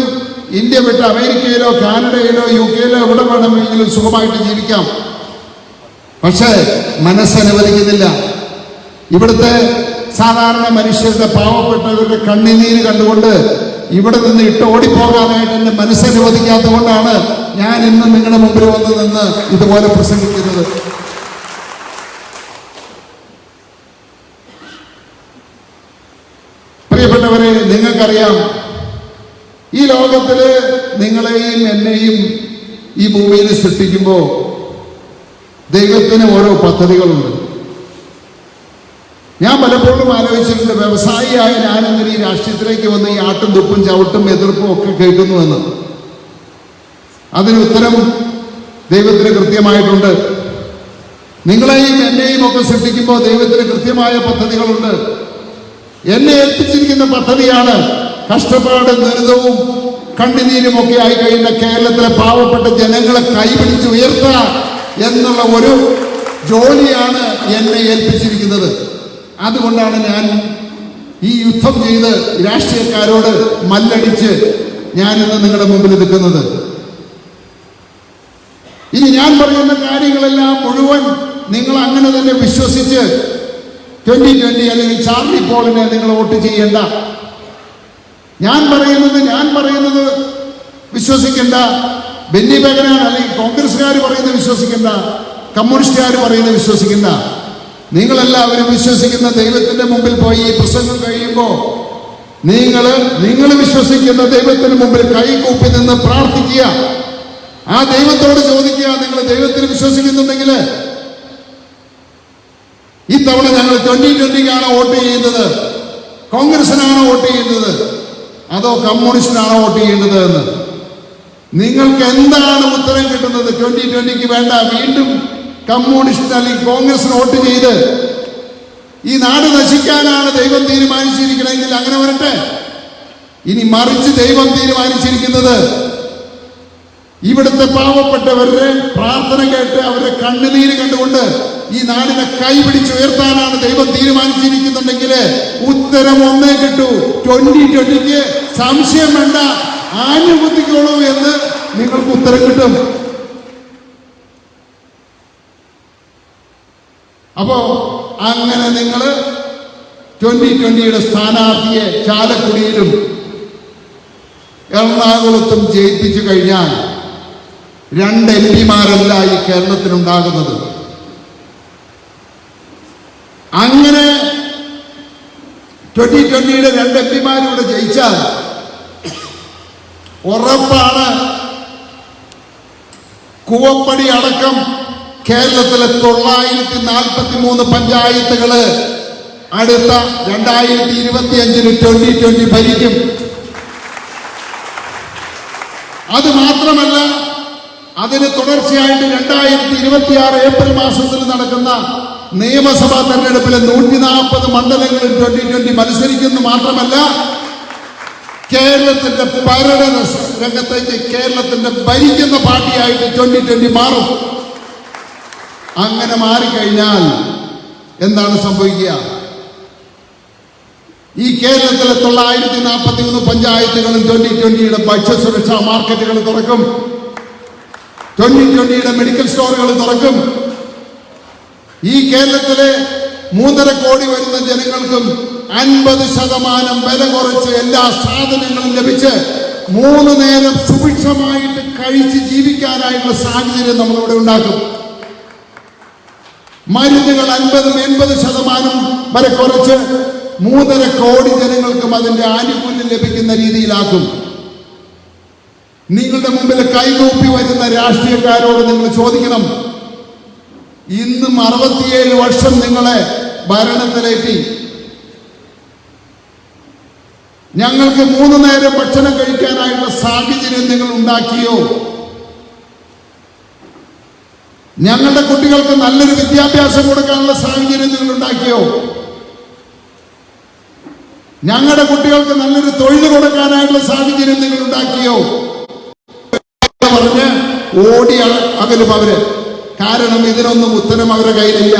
ഇന്ത്യ വിട്ട് അമേരിക്കയിലോ കാനഡയിലോ യു കെയിലോ എവിടെ വേണമെങ്കിലും സുഖമായിട്ട് ജീവിക്കാം. പക്ഷേ മനസ്സനുവദിക്കുന്നില്ല ഇവിടുത്തെ സാധാരണ മനുഷ്യരുടെ പാവപ്പെട്ടവരുടെ കണ്ണിനീര് കണ്ടുകൊണ്ട് ഇവിടെ നിന്ന് ഇട്ട് ഓടിപ്പോകാനായിട്ട് എന്റെ മനസ്സനുവദിക്കാത്ത കൊണ്ടാണ് ഞാൻ ഇന്ന് നിങ്ങളുടെ മുമ്പിൽ വന്ന് നിന്ന് ഇതുപോലെ പ്രസംഗിക്കുന്നത്. പ്രിയപ്പെട്ടവരെ നിങ്ങൾക്കറിയാം ഈ ലോകത്തിൽ നിങ്ങളെയും എന്നെയും ഈ ഭൂമിയിൽ സൃഷ്ടിക്കുമ്പോൾ ദൈവത്തിന് ഓരോ പദ്ധതികളുണ്ട്. ഞാൻ പലപ്പോഴും ആലോചിച്ചിട്ടുണ്ട് വ്യവസായിയായ ഞാനെങ്ങനെ ഈ രാഷ്ട്രീയത്തിലേക്ക് വന്ന് ഈ ആട്ടും തുപ്പും ചവിട്ടും എതിർപ്പും ഒക്കെ കേൾക്കുന്നുവെന്ന് അതിന് ഉത്തരം ദൈവത്തിന് കൃത്യമായിട്ടുണ്ട്. നിങ്ങളെയും എന്നെയും ഒക്കെ സൃഷ്ടിക്കുമ്പോൾ ദൈവത്തിന് കൃത്യമായ പദ്ധതികളുണ്ട്. എന്നെ ഏൽപ്പിച്ചിരിക്കുന്ന പദ്ധതിയാണ് കഷ്ടപ്പാടും ദുരിതവും കണ്ണുനീരും ഒക്കെ ആയി കഴിയുന്ന കേരളത്തിലെ പാവപ്പെട്ട ജനങ്ങളെ കൈപിടിച്ച് ഉയർത്തുക എന്നുള്ള ഒരു ജോലിയാണ് എന്നെ ഏൽപ്പിച്ചിരിക്കുന്നത്. അതുകൊണ്ടാണ് ഞാൻ ഈ യുദ്ധം ചെയ്ത് രാഷ്ട്രീയക്കാരോട് മല്ലടിച്ച് ഞാൻ ഇന്ന് നിങ്ങളുടെ മുമ്പിൽ നിൽക്കുന്നത്. ഇനി ഞാൻ പറയുന്ന കാര്യങ്ങളെല്ലാം മുഴുവൻ നിങ്ങൾ അങ്ങനെ തന്നെ വിശ്വസിച്ച് ട്വന്റി ട്വന്റി അല്ലെങ്കിൽ ചാർലി പോളിനെ നിങ്ങൾ വോട്ട് ചെയ്യേണ്ട. ഞാൻ പറയുന്നത് ഞാൻ പറയുന്നത് വിശ്വസിക്കേണ്ട. ബെന്നി ബെഗനാൻ അല്ലെങ്കിൽ കോൺഗ്രസ്സുകാർ പറയുന്നത് വിശ്വസിക്കേണ്ട. കമ്മ്യൂണിസ്റ്റുകാർ പറയുന്നത് വിശ്വസിക്കേണ്ട. നിങ്ങളെല്ലാവരും വിശ്വസിക്കുന്ന ദൈവത്തിന്റെ മുമ്പിൽ പോയി ഈ പ്രസംഗം കഴിയുമ്പോൾ നിങ്ങൾ നിങ്ങൾ വിശ്വസിക്കുന്ന ദൈവത്തിന് മുമ്പിൽ കൈകൂപ്പി നിന്ന് പ്രാർത്ഥിക്കുക. ആ ദൈവത്തോട് ചോദിക്കുക നിങ്ങൾ ദൈവത്തിൽ വിശ്വസിക്കുന്നുണ്ടെങ്കിൽ ഇത്തവണ ഞങ്ങൾ ട്വന്റി ട്വന്റിക്കാണോ വോട്ട് ചെയ്യുന്നത് കോൺഗ്രസിനാണോ വോട്ട് ചെയ്യുന്നത് അതോ കമ്മ്യൂണിസ്റ്റിനാണോ വോട്ട് ചെയ്യുന്നത് എന്ന്. നിങ്ങൾക്ക് എന്താണ് ഉത്തരം കിട്ടുന്നത്? ട്വന്റി ട്വന്റിക്ക് വേണ്ട വീണ്ടും കമ്മ്യൂണിസ്റ്റ് അല്ലെങ്കിൽ കോൺഗ്രസിന് വോട്ട് ചെയ്ത് ഈ നാട് നശിക്കാനാണ് ദൈവം തീരുമാനിച്ചിരിക്കണമെങ്കിൽ അങ്ങനെ വരട്ടെ. ഇനി മറിച്ച് ദൈവം തീരുമാനിച്ചിരിക്കുന്നത് ഇവിടുത്തെ പാവപ്പെട്ടവരുടെ പ്രാർത്ഥന കേട്ട് അവരുടെ കണ്ണുനീര് കണ്ടുകൊണ്ട് ഈ നാടിനെ കൈപിടിച്ച് ഉയർത്താനാണ് ദൈവം തീരുമാനിച്ചിരിക്കുന്നുണ്ടെങ്കിൽ ഉത്തരം ഒന്നേ കിട്ടൂ. ട്വന്റി ട്വന്റിക്ക് സംശയം വേണ്ട. ആഞ്ഞു കുത്തിക്കോളൂ എന്ന് നിങ്ങൾക്ക് ഉത്തരം കിട്ടും. അപ്പോ അങ്ങനെ നിങ്ങൾ ട്വന്റി ട്വന്റിയുടെ സ്ഥാനാർത്ഥിയെ ചാലക്കുടിയിലും എറണാകുളത്തും ജയിപ്പിച്ചു കഴിഞ്ഞാൽ രണ്ട് എം പിമാരല്ല ഈ കേരളത്തിലുണ്ടാകുന്നത്. അങ്ങനെ ട്വന്റി ട്വന്റിയുടെ രണ്ട് എം പിമാരിവിടെ ജയിച്ചാൽ ഉറപ്പാണ് കൂവപ്പടി അടക്കം കേരളത്തിലെ തൊള്ളായിരത്തി നാൽപ്പത്തി മൂന്ന് പഞ്ചായത്തുകൾ അടുത്ത രണ്ടായിരത്തി ഇരുപത്തി അഞ്ചിന് ട്വന്റി ട്വന്റി ഭരിക്കും. അത് മാത്രമല്ല അതിന് തുടർച്ചയായിട്ട് രണ്ടായിരത്തി ഇരുപത്തി ആറ് ഏപ്രിൽ മാസത്തിൽ നടക്കുന്ന നിയമസഭാ തെരഞ്ഞെടുപ്പിലെ നൂറ്റി നാൽപ്പത് മണ്ഡലങ്ങളിൽ ട്വന്റി ട്വന്റി മത്സരിക്കുന്നു മാത്രമല്ല കേരളത്തിന്റെ പരട രംഗത്തേക്ക് കേരളത്തിന്റെ ഭരിക്കുന്ന പാർട്ടിയായിട്ട് ട്വന്റി ട്വന്റി മാറും. അങ്ങനെ മാറിക്കഴിഞ്ഞാൽ എന്താണ് സംഭവിക്കുക? ഈ കേരളത്തിലെ തൊള്ളായിരത്തി നാൽപ്പത്തി മൂന്ന് പഞ്ചായത്തുകളും ട്വന്റി ട്വന്റിയുടെ ഭക്ഷ്യസുരക്ഷാ മാർക്കറ്റുകൾ തുറക്കും. ട്വന്റി ട്വന്റിയുടെ മെഡിക്കൽ സ്റ്റോറുകൾ തുറക്കും. ഈ കേരളത്തിലെ മൂന്നര കോടി വരുന്ന ജനങ്ങൾക്കും അൻപത് ശതമാനം വില കുറച്ച് എല്ലാ സാധനങ്ങളും ലഭിച്ച് മൂന്ന് നേരം സുഭിക്ഷമായിട്ട് കഴിച്ച് ജീവിക്കാനായുള്ള സാഹചര്യം നമ്മളിവിടെ ഉണ്ടാക്കും. മരുന്നുകൾ അൻപതും എൺപത് ശതമാനം വരെ കുറച്ച് മൂന്നര കോടി ജനങ്ങൾക്കും അതിന്റെ ആനുകൂല്യം ലഭിക്കുന്ന രീതിയിലാക്കും. നിങ്ങളുടെ മുമ്പിൽ കൈകൂപ്പി വരുന്ന രാഷ്ട്രീയക്കാരോട് നിങ്ങൾ ചോദിക്കണം ഇന്നും അറുപത്തിയേഴ് വർഷം നിങ്ങളെ ഭരണത്തിലേറ്റി. ഞങ്ങൾക്ക് മൂന്ന് നേരം ഭക്ഷണം കഴിക്കാനായുള്ള സാഹചര്യം നിങ്ങൾ ഉണ്ടാക്കിയോ? ഞങ്ങളുടെ കുട്ടികൾക്ക് നല്ലൊരു വിദ്യാഭ്യാസം കൊടുക്കാനുള്ള സാഹചര്യം നിങ്ങൾ ഉണ്ടാക്കിയോ? ഞങ്ങളുടെ കുട്ടികൾക്ക് നല്ലൊരു തൊഴിൽ കൊടുക്കാനായിട്ടുള്ള സാഹചര്യം നിങ്ങൾ ഉണ്ടാക്കിയോ? പറഞ്ഞ് ഓടി അകലും അവർ. കാരണം ഇതിനൊന്നും ഉത്തരം അവരുടെ കയ്യിലില്ല.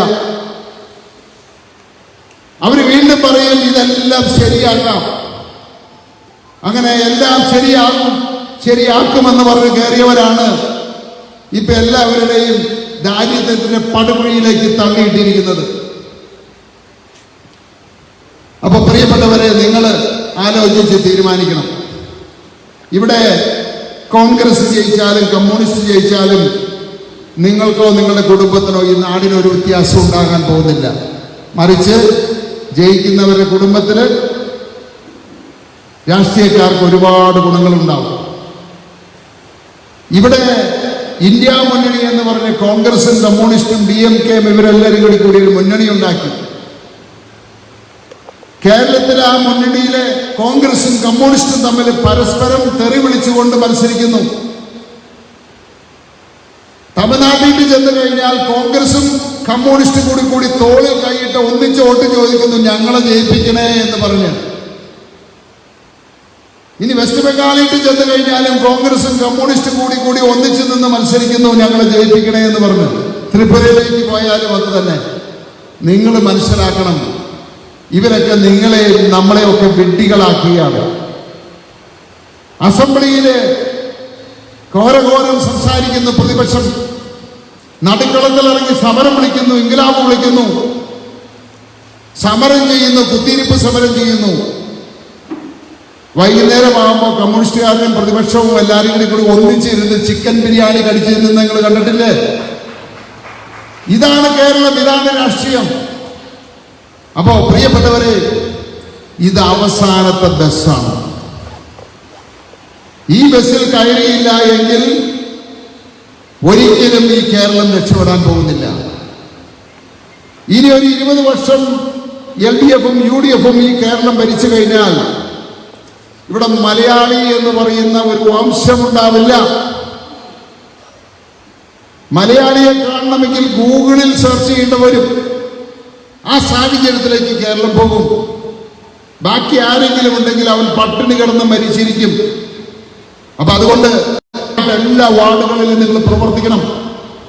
അവർ വീണ്ടും പറയും ഇതെല്ലാം ശരിയാക്കാം. അങ്ങനെ എല്ലാം ശരിയാകും ശരിയാക്കുമെന്ന് പറഞ്ഞ് കയറിയവരാണ്. ഇപ്പൊ എല്ലാവരുടെയും ദാരിദ്ര്യത്തിന്റെ പടുകുഴിയിലേക്ക് തള്ളിയിട്ടിരിക്കുന്നത്. അപ്പൊ പ്രിയപ്പെട്ടവരെ നിങ്ങൾ ആലോചിച്ച് തീരുമാനിക്കണം. ഇവിടെ കോൺഗ്രസ് ജയിച്ചാലും കമ്മ്യൂണിസ്റ്റ് ജയിച്ചാലും നിങ്ങൾക്കോ നിങ്ങളുടെ കുടുംബത്തിനോ ഈ നാടിനോ ഒരു വ്യത്യാസം ഉണ്ടാകാൻ പോകുന്നില്ല. മറിച്ച് ജയിക്കുന്നവരുടെ കുടുംബത്തിൽ രാഷ്ട്രീയക്കാർക്ക് ഒരുപാട് ഗുണങ്ങളുണ്ടാവും. ഇവിടെ ഇന്ത്യ മുന്നണി എന്ന് പറഞ്ഞ് കോൺഗ്രസും കമ്മ്യൂണിസ്റ്റും ഡി എം കെയും ഇവരെല്ലാവരും കൂടി കൂടി ഒരു മുന്നണി ഉണ്ടാക്കി. കേരളത്തിലെ ആ മുന്നണിയിലെ കോൺഗ്രസും കമ്മ്യൂണിസ്റ്റും തമ്മിൽ പരസ്പരം തെറി വിളിച്ചുകൊണ്ട് മത്സരിക്കുന്നു. തമിഴ്നാട്ടിൽ ചെന്നു കഴിഞ്ഞാൽ കോൺഗ്രസും കമ്മ്യൂണിസ്റ്റും കൂടി കൂടി തോളിൽ കൈയിട്ട് ഒന്നിച്ച് വോട്ട് ചോദിക്കുന്നു ഞങ്ങളെ ജയിപ്പിക്കണേ എന്ന് പറഞ്ഞ്. ഇനി വെസ്റ്റ് ബംഗാളിട്ട് ചെന്ന് കഴിഞ്ഞാലും കോൺഗ്രസും കമ്മ്യൂണിസ്റ്റും കൂടി കൂടി ഒന്നിച്ചു നിന്ന് മത്സരിക്കുന്നു ഞങ്ങളെ ജയിപ്പിക്കണേ എന്ന് പറഞ്ഞു. ത്രിപുരയിലേക്ക് പോയാലും അത് തന്നെ. നിങ്ങൾ മനസ്സിലാക്കണം ഇവരൊക്കെ നിങ്ങളെ നമ്മളെയൊക്കെ വിഡ്ഢികളാക്കുകയാണ്. അസംബ്ലിയിൽ ഘോരഘോരം സംസാരിക്കുന്ന പ്രതിപക്ഷം. നടുക്കളത്തിൽ ഇറങ്ങി സമരം വിളിക്കുന്നു ഇംഗ്ലാബ് വിളിക്കുന്നു. സമരം ചെയ്യുന്നു കുത്തിയിരിപ്പ് സമരം ചെയ്യുന്നു. വൈകുന്നേരമാകുമ്പോൾ കമ്മ്യൂണിസ്റ്റുകാരനും പ്രതിപക്ഷവും എല്ലാവരും കൂടി കൂടി ഒന്നിച്ചിരുന്ന് ചിക്കൻ ബിരിയാണി കടിച്ചിരുന്ന് നിങ്ങൾ കണ്ടിട്ടില്ലേ? ഇതാണ് കേരളം ഇതാണ് രാഷ്ട്രീയം. അപ്പോ പ്രിയപ്പെട്ടവരെ ഇത് അവസാനത്തെ ബസ്സാണ്. ഈ ബസ്സിൽ കയറിയില്ല എങ്കിൽ ഒരിക്കലും ഈ കേരളം രക്ഷപ്പെടാൻ പോകുന്നില്ല. ഇനി ഒരു ഇരുപത് വർഷം എൽ ഡി എഫും യു ഡി എഫും ഈ കേരളം ഭരിച്ചു കഴിഞ്ഞാൽ ഇവിടെ മലയാളി എന്ന് പറയുന്ന ഒരു വംശമുണ്ടാവില്ല. മലയാളിയെ കാണണമെങ്കിൽ ഗൂഗിളിൽ സെർച്ച് ചെയ്യേണ്ട വരും. ആ സാഹചര്യത്തിലേക്ക് കേരളം പോകും. ബാക്കി ആരെങ്കിലും ഉണ്ടെങ്കിൽ അവൻ പട്ടിണി കിടന്ന് മരിച്ചിരിക്കും. അപ്പൊ അതുകൊണ്ട് എല്ലാ വാർഡുകളിലും നിങ്ങൾ പ്രവർത്തിക്കണം.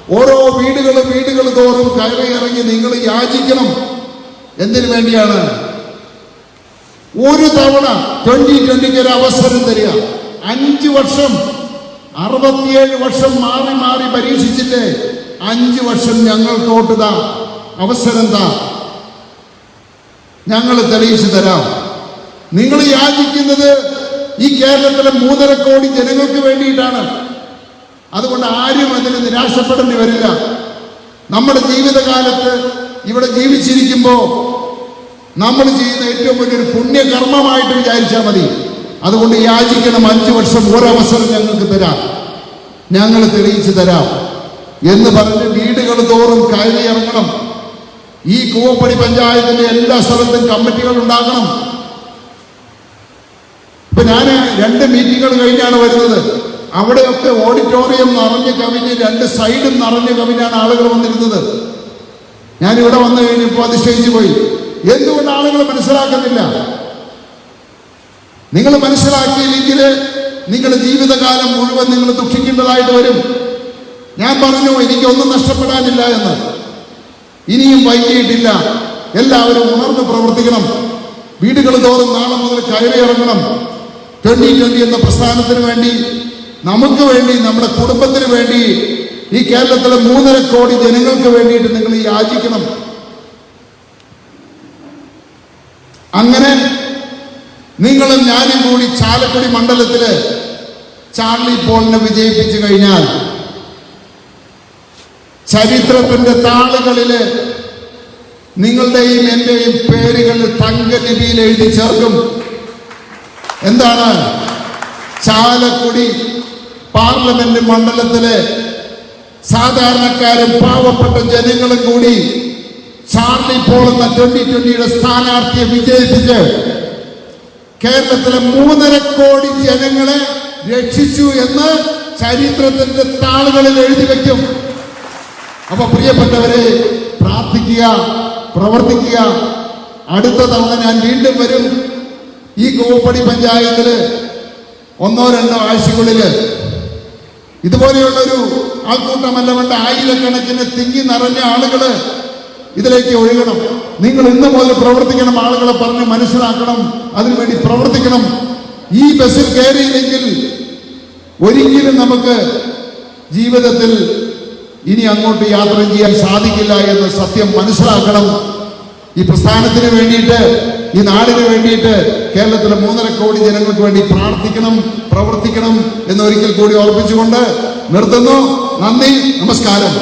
ഓരോ വീടുകൾ വീടുകൾ തോറും കയറി ഇറങ്ങി നിങ്ങൾ യാചിക്കണം. എന്തിനു വേണ്ടിയാണ്? ഒരു തവണ ട്വന്റി ട്വന്റിക്ക് ഒരു അവസരം തരിക. അഞ്ച് വർഷം അറുപത്തിയേഴ് വർഷം മാറി മാറി പരീക്ഷിച്ചിട്ട് അഞ്ച് വർഷം ഞങ്ങൾക്ക് വോട്ട് അവസരം താ. ഞങ്ങൾ തെളിയിച്ചു തരാം. നിങ്ങൾ യാചിക്കുന്നത് ഈ കേരളത്തിലെ മൂന്നര കോടി ജനങ്ങൾക്ക് വേണ്ടിയിട്ടാണ്. അതുകൊണ്ട് ആരും അതിന് നിരാശപ്പെടേണ്ടി വരില്ല. നമ്മുടെ ജീവിതകാലത്ത് ഇവിടെ ജീവിച്ചിരിക്കുമ്പോൾ നമ്മൾ ചെയ്യുന്ന ഏറ്റവും വലിയൊരു പുണ്യകർമ്മമായിട്ട് വിചാരിച്ചാൽ മതി. അതുകൊണ്ട് യാചിക്കണം അഞ്ചു വർഷം ഒരവസരം ഞങ്ങൾക്ക് തരാം. ഞങ്ങൾ തെളിയിച്ചു തരാം. എന്ന് പറഞ്ഞ് വീടുകൾ തോറും കയറി ഇറങ്ങണം. ഈ കൂവപ്പടി പഞ്ചായത്തിന്റെ എല്ലാ സ്ഥലത്തും കമ്മിറ്റികൾ ഉണ്ടാക്കണം ഇപ്പൊ ഞാൻ രണ്ട് മീറ്റിങ്ങൾ കഴിഞ്ഞാണ് വരുന്നത്. അവിടെയൊക്കെ ഓഡിറ്റോറിയം നിറഞ്ഞ് കവിഞ്ഞ് രണ്ട് സൈഡും നിറഞ്ഞ് കവിഞ്ഞാണ് ആളുകൾ വന്നിരുന്നത്. ഞാൻ ഇവിടെ വന്നു കഴിഞ്ഞപ്പോൾ അതിശയിച്ചു പോയി. എന്തുകൊണ്ട് ആളുകൾ മനസ്സിലാക്കുന്നില്ല? നിങ്ങൾ മനസ്സിലാക്കിയില്ലെങ്കിൽ നിങ്ങളുടെ ജീവിതകാലം മുഴുവൻ നിങ്ങൾ ദുഃഖിക്കേണ്ടതായിട്ട് വരും. ഞാൻ പറഞ്ഞു എനിക്കൊന്നും നഷ്ടപ്പെടാനില്ല എന്ന്. ഇനിയും വൈകിയിട്ടില്ല. എല്ലാവരും ഉണർന്ന് പ്രവർത്തിക്കണം. വീടുകൾ തോറും നാളെ മുതൽ കയറി ഇറങ്ങണം. ട്വന്റി ട്വന്റി എന്ന പ്രസ്ഥാനത്തിന് വേണ്ടി നമുക്ക് വേണ്ടി നമ്മുടെ കുടുംബത്തിന് വേണ്ടി ഈ കേരളത്തിലെ മൂന്നര കോടി ജനങ്ങൾക്ക് വേണ്ടിയിട്ട് നിങ്ങൾ യാചിക്കണം. അങ്ങനെ നിങ്ങളും ഞാനും കൂടി ചാലക്കുടി മണ്ഡലത്തിൽ ചാർലി പോളിനെ വിജയിപ്പിച്ചു കഴിഞ്ഞാൽ ചരിത്രത്തിന്റെ താളുകളിൽ നിങ്ങളുടെയും എന്റെയും പേരുകൾ തങ്കലിപിയിൽ എഴുതി ചേർക്കും. എന്താണ്? ചാലക്കുടി പാർലമെന്റ് മണ്ഡലത്തിലെ സാധാരണക്കാരും പാവപ്പെട്ട ജനങ്ങളും കൂടി ചാർലി പോൾ എന്ന ട്വന്റി ട്വന്റിയുടെ സ്ഥാനാർത്ഥിയെ വിജയിപ്പിച്ച് കേരളത്തിലെ മൂന്നര കോടി ജനങ്ങളെ രക്ഷിച്ചു എന്ന് ചരിത്രത്തിന്റെ താളുകളിൽ എഴുതി വെക്കും. അപ്പൊ പ്രിയപ്പെട്ടവരെ പ്രാർത്ഥിക്കുക പ്രവർത്തിക്കുക. അടുത്ത തവണ ഞാൻ വീണ്ടും വരും ഈ കോപ്പടി പഞ്ചായത്തിൽ ഒന്നോ രണ്ടോ ആഴ്ചകളിൽ. ഇതുപോലെയുള്ളൊരു ആൾക്കൂട്ടമല്ല വേണ്ട ആയിരക്കണക്കിന് തിങ്ങി നിറഞ്ഞ ആളുകൾ ഇതിലേക്ക് ഒഴുകണം. നിങ്ങൾ ഇന്ന് മുതൽ പ്രവർത്തിക്കണം ആളുകളെ പറഞ്ഞ് മനസ്സിലാക്കണം അതിനുവേണ്ടി പ്രവർത്തിക്കണം. ഈ ബസ്സിൽ കയറിയില്ലെങ്കിൽ ഒരിക്കലും നമുക്ക് ജീവിതത്തിൽ ഇനി അങ്ങോട്ട് യാത്ര ചെയ്യാൻ സാധിക്കില്ല എന്ന് സത്യം മനസ്സിലാക്കണം. ഈ പ്രസ്ഥാനത്തിന് വേണ്ടിയിട്ട് ഈ നാടിന് വേണ്ടിയിട്ട് കേരളത്തിലെ മൂന്നര കോടി ജനങ്ങൾക്ക് വേണ്ടി പ്രാർത്ഥിക്കണം പ്രവർത്തിക്കണം എന്നൊരിക്കൽ കൂടി ഓർപ്പിച്ചുകൊണ്ട് നിർത്തുന്നു. നന്ദി നമസ്കാരം.